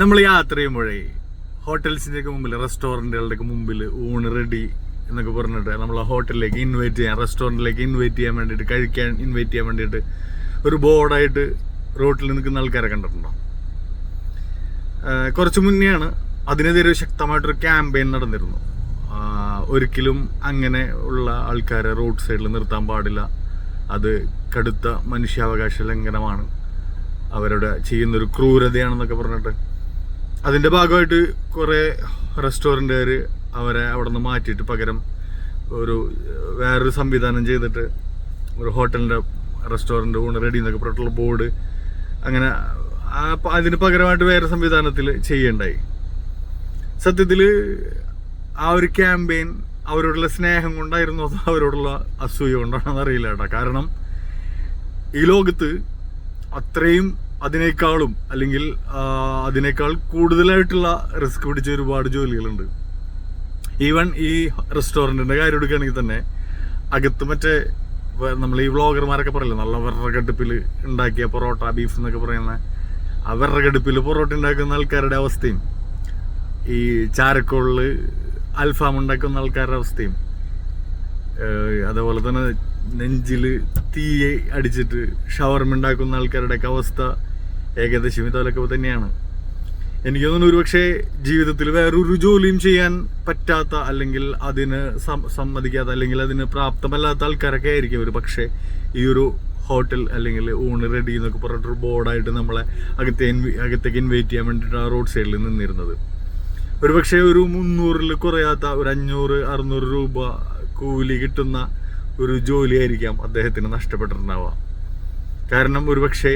നമ്മൾ യാത്ര ചെയ്യുമ്പോഴേ ഹോട്ടൽസിന്റെ ഒക്കെ മുമ്പിൽ റെസ്റ്റോറന്റുകളുടെ ഒക്കെ മുമ്പിൽ ഊണ് റെഡി എന്നൊക്കെ പറഞ്ഞിട്ട് നമ്മൾ ഹോട്ടലിലേക്ക് ഇൻവൈറ്റ് ചെയ്യാൻ റെസ്റ്റോറന്റിലേക്ക് ഇൻവൈറ്റ് ചെയ്യാൻ വേണ്ടിയിട്ട് കഴിക്കാൻ ഇൻവൈറ്റ് ചെയ്യാൻ വേണ്ടിയിട്ട് ഒരു ബോർഡായിട്ട് റോട്ടിൽ നിൽക്കുന്ന ആൾക്കാരെ കണ്ടിട്ടുണ്ടോ? കുറച്ച് മുന്നെയാണ് അതിനെതിരെ ശക്തമായിട്ടൊരു ക്യാമ്പയിൻ നടന്നിരുന്നു. ഒരിക്കലും അങ്ങനെ ഉള്ള ആൾക്കാരെ റോഡ് സൈഡിൽ നിർത്താൻ പാടില്ല. അത് കടുത്ത മനുഷ്യാവകാശ ലംഘനമാണ്. അവരുടെ ചെയ്യുന്നൊരു ക്രൂരതയാണെന്നൊക്കെ പറഞ്ഞിട്ട് അതിന്റെ ഭാഗമായിട്ട് കുറേ റെസ്റ്റോറന്റുകാർ അവരെ അവിടെ നിന്ന് മാറ്റിയിട്ട് പകരം ഒരു വേറൊരു സംവിധാനം ചെയ്തിട്ട് ഒരു ഹോട്ടലിന്റെ റെസ്റ്റോറന്റ് ഊണ് റെഡി എന്നൊക്കെ പറഞ്ഞിട്ടുള്ള ബോർഡ് അങ്ങനെ അതിന് പകരമായിട്ട് വേറെ സംവിധാനത്തിൽ ചെയ്യണ്ടായി. സത്യത്തിൽ ആ ഒരു ക്യാമ്പയിൻ അവരോടുള്ള സ്നേഹം കൊണ്ടായിരുന്നു അതോ അവരോടുള്ള അസൂയ കൊണ്ടാണെന്ന് അറിയില്ല കേട്ടോ. കാരണം ഈ ലോകത്ത് അത്രയും അതിനേക്കാളും അല്ലെങ്കിൽ അതിനേക്കാൾ കൂടുതലായിട്ടുള്ള റിസ്ക് പിടിച്ച ഒരുപാട് ജോലികളുണ്ട്. ഈവൻ ഈ റെസ്റ്റോറന്റിന്റെ കാര്യം എടുക്കുകയാണെങ്കിൽ തന്നെ അകത്ത് മറ്റേ നമ്മൾ ഈ വ്ളോഗർമാരൊക്കെ പറയില്ല നല്ല വിറകടുപ്പിൽ ഉണ്ടാക്കിയ പൊറോട്ട ബീഫ് എന്നൊക്കെ പറയുന്ന ആ വിറകടുപ്പിൽ പൊറോട്ട ഉണ്ടാക്കുന്ന ആൾക്കാരുടെ അവസ്ഥയും ഈ ചാരക്കോളിൽ അൽഫാം ഉണ്ടാക്കുന്ന ആൾക്കാരുടെ അവസ്ഥയും അതേപോലെ തന്നെ നെഞ്ചിൽ തീയെ അടിച്ചിട്ട് ഷവർമ ഉണ്ടാക്കുന്ന ആൾക്കാരുടെയൊക്കെ അവസ്ഥ ഏകദേശം ഇതൊക്കെ തന്നെയാണ്. എനിക്ക് തോന്നുന്നു ഒരുപക്ഷെ ജീവിതത്തിൽ വേറൊരു ജോലിയും ചെയ്യാൻ പറ്റാത്ത അല്ലെങ്കിൽ അതിന് സമ്മതിക്കാത്ത അല്ലെങ്കിൽ അതിന് പ്രാപ്തമല്ലാത്ത ആൾക്കാരൊക്കെ ആയിരിക്കും ഒരു പക്ഷേ ഈ ഒരു ഹോട്ടൽ അല്ലെങ്കിൽ ഊണ് റെഡി എന്നൊക്കെ പറഞ്ഞിട്ടൊരു ബോർഡായിട്ട് നമ്മളെ അകത്തെ അകത്തേക്ക് ഇൻവൈറ്റ് ചെയ്യാൻ വേണ്ടിയിട്ട് ആ റോഡ് സൈഡിൽ നിന്നിരുന്നത്. ഒരു പക്ഷേ ഒരു മുന്നൂറിൽ കുറയാത്ത ഒരു അഞ്ഞൂറ് അറുന്നൂറ് രൂപ കൂലി കിട്ടുന്ന ഒരു ജോലിയായിരിക്കാം അദ്ദേഹത്തിന് നഷ്ടപ്പെട്ടിട്ടുണ്ടാവുക. കാരണം ഒരുപക്ഷെ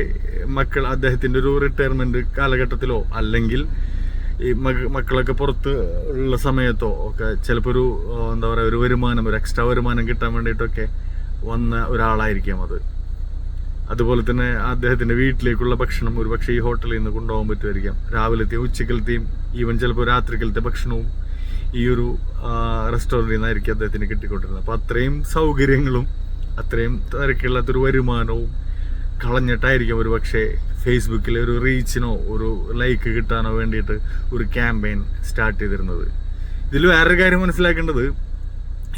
മക്കൾ അദ്ദേഹത്തിന്റെ ഒരു റിട്ടയർമെന്റ് കാലഘട്ടത്തിലോ അല്ലെങ്കിൽ ഈ മക- മക്കളൊക്കെ പുറത്ത് ഉള്ള സമയത്തോ ഒക്കെ ചിലപ്പോൾ ഒരു എന്താ പറയുക ഒരു വരുമാനം ഒരു എക്സ്ട്രാ വരുമാനം കിട്ടാൻ വേണ്ടിയിട്ടൊക്കെ വന്ന ഒരാളായിരിക്കാം അത്. അതുപോലെ തന്നെ അദ്ദേഹത്തിന്റെ വീട്ടിലേക്കുള്ള ഭക്ഷണം ഒരു പക്ഷേ ഈ ഹോട്ടലിൽ നിന്ന് കൊണ്ടുപോകാൻ പറ്റുമായിരിക്കാം. രാവിലത്തെയും ഉച്ചക്കലത്തെയും ഈവൻ ചിലപ്പോൾ രാത്രിക്കലത്തെ ഭക്ഷണവും ഈ ഒരു റെസ്റ്റോറന്റിൽ നിന്നായിരിക്കും അദ്ദേഹത്തിന് കിട്ടിക്കൊണ്ടിരുന്നത്. അപ്പോൾ അത്രയും സൗകര്യങ്ങളും അത്രയും തിരക്കില്ലാത്തൊരു വരുമാനവും കളഞ്ഞിട്ടായിരിക്കും ഒരു പക്ഷേ ഫേസ്ബുക്കിൽ ഒരു റീച്ചിനോ ഒരു ലൈക്ക് കിട്ടാനോ വേണ്ടിയിട്ട് ഒരു ക്യാമ്പയിൻ സ്റ്റാർട്ട് ചെയ്തിരുന്നത്. ഇതിൽ വേറൊരു കാര്യം മനസ്സിലാക്കേണ്ടത്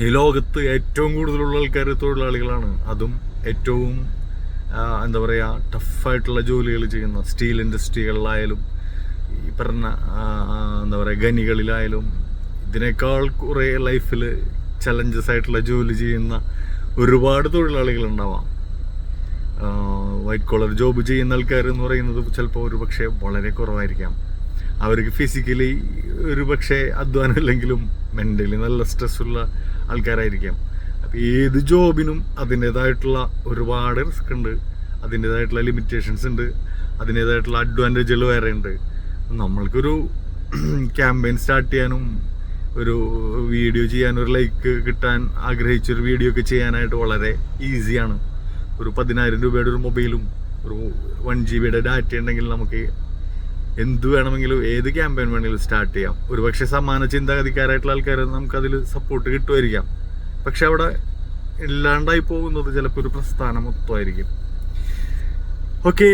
ഈ ലോകത്ത് ഏറ്റവും കൂടുതലുള്ള ആൾക്കാർ തൊഴിലാളികളാണ്. അതും ഏറ്റവും എന്താ പറയുക ടഫായിട്ടുള്ള ജോലികൾ ചെയ്യുന്ന സ്റ്റീൽ ഇൻഡസ്ട്രികളിലായാലും ഈ പറഞ്ഞ എന്താ പറയുക ഖനികളിലായാലും ഇതിനേക്കാൾ കുറേ ലൈഫിൽ ചലഞ്ചസ് ആയിട്ടുള്ള ജോലി ചെയ്യുന്ന ഒരുപാട് തൊഴിലാളികളുണ്ടാവാം. വൈറ്റ് കോളർ ജോബ് ചെയ്യുന്ന ആൾക്കാർ എന്ന് പറയുന്നത് ചിലപ്പോൾ ഒരു പക്ഷേ വളരെ കുറവായിരിക്കാം. അവർക്ക് ഫിസിക്കലി ഒരു പക്ഷേ അധ്വാനം ഇല്ലെങ്കിലും മെന്റലി നല്ല സ്ട്രെസ്സുള്ള ആൾക്കാരായിരിക്കാം. അപ്പോൾ ഏത് ജോബിനും അതിന്റേതായിട്ടുള്ള ഒരുപാട് റിസ്ക് ഉണ്ട്. അതിന്റേതായിട്ടുള്ള ലിമിറ്റേഷൻസ് ഉണ്ട്. അതിന്റേതായിട്ടുള്ള അഡ്വാന്റേജുകൾ വേറെ ഉണ്ട്. നമ്മൾക്കൊരു ക്യാമ്പയിൻ സ്റ്റാർട്ട് ചെയ്യാനും ഒരു വീഡിയോ ചെയ്യാൻ ഒരു ലൈക്ക് കിട്ടാൻ ആഗ്രഹിച്ചൊരു വീഡിയോ ഒക്കെ ചെയ്യാനായിട്ട് വളരെ ഈസിയാണ് ഒരു പതിനായിരം രൂപയുടെ ഒരു മൊബൈലും ഒരു വൺ ജി ബിയുടെ ഡാറ്റ ഉണ്ടെങ്കിൽ നമുക്ക് എന്ത് വേണമെങ്കിലും ഏത് ക്യാമ്പയിൻ വേണമെങ്കിലും സ്റ്റാർട്ട് ചെയ്യാം. ഒരു പക്ഷേ സമാന ചിന്താഗതിക്കാരായിട്ടുള്ള ആൾക്കാർ നമുക്കതിൽ സപ്പോർട്ട് കിട്ടുമായിരിക്കാം. പക്ഷെ അവിടെ ഇല്ലാണ്ടായി പോകുന്നത് ചിലപ്പോൾ ഒരു പ്രസ്ഥാനം മൊത്തമായിരിക്കും. ഓക്കെ